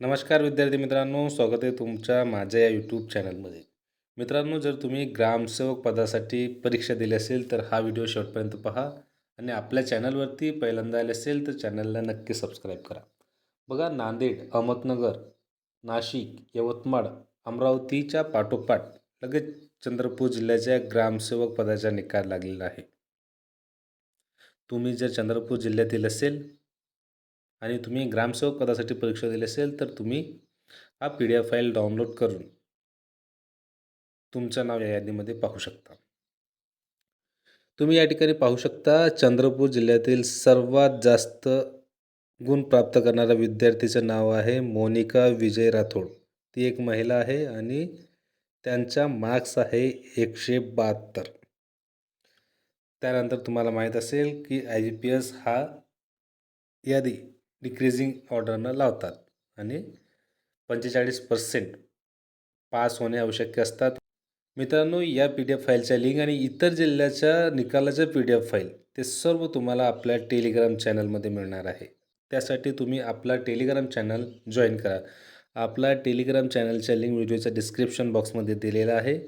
नमस्कार विद्यार्थी मित्रांनो स्वागत आहे तुमच्या माझ्या या यूट्यूब चॅनलमध्ये मित्रांनो जर तुम्ही ग्रामसेवक पदासाठी परीक्षा दिली असेल तर हा व्हिडिओ शेवटपर्यंत पहा आणि आपल्या चॅनलवरती पहिल्यांदा आले असेल तर चॅनलला नक्की सबस्क्राईब करा. बघा नांदेड अहमदनगर नाशिक यवतमाळ अमरावतीच्या पाठोपाठ लगेच चंद्रपूर जिल्ह्याच्या ग्रामसेवक पदाचा निकाल लागलेला आहे. तुम्ही जर चंद्रपूर जिल्ह्यातील असेल आणि तुम्ही ग्रामसेवक पदासाठी परीक्षा दिली असेल तर तुम्ही हा P D F file download करून तुमचं नाव या यादीमध्ये पाहू शकता. तुम्ही या ठिकाणी पाहू शकता चंद्रपूर जिल्ह्यातील सर्वात जास्त गुण प्राप्त करणाऱ्या विद्यार्थीचं नाव आहे मोनिका विजय राठोड. ती एक महिला आहे आणि त्यांचा मार्क्स आहे एकशे बहात्तर. त्यानंतर तुम्हाला माहीत असेल की आय जी पी एस हा यादी डिक्रीजिंग ऑर्डरनं लावतात. आणि पंचेचाळीस पर्सेंट पास होणे आवश्यक असतात. मित्रांनो या पी डी एफ फाईलच्या लिंक आणि इतर जिल्ह्याच्या निकालाच्या पी डी एफ फाईल ते सर्व तुम्हाला आपल्या टेलिग्राम चॅनलमध्ये मिळणार आहे. त्यासाठी तुम्ही आपला टेलिग्राम चॅनल जॉईन करा. आपला टेलिग्राम चॅनलच्या लिंक व्हिडिओच्या डिस्क्रिप्शन बॉक्समध्ये दिलेला आहे.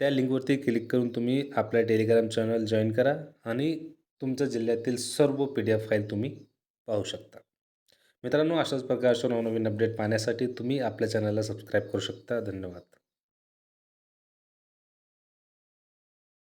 त्या लिंकवरती क्लिक करून तुम्ही आपला टेलिग्राम चॅनल जॉईन करा आणि तुमच्या जिल्ह्यातील सर्व पी डी एफ फाईल तुम्ही पाहू शकता. मित्रांनो अशाच प्रकारच्या नवनवीन अपडेट पाहण्यासाठी तुम्ही आपल्या चॅनलला सबस्क्राईब करू शकता. धन्यवाद.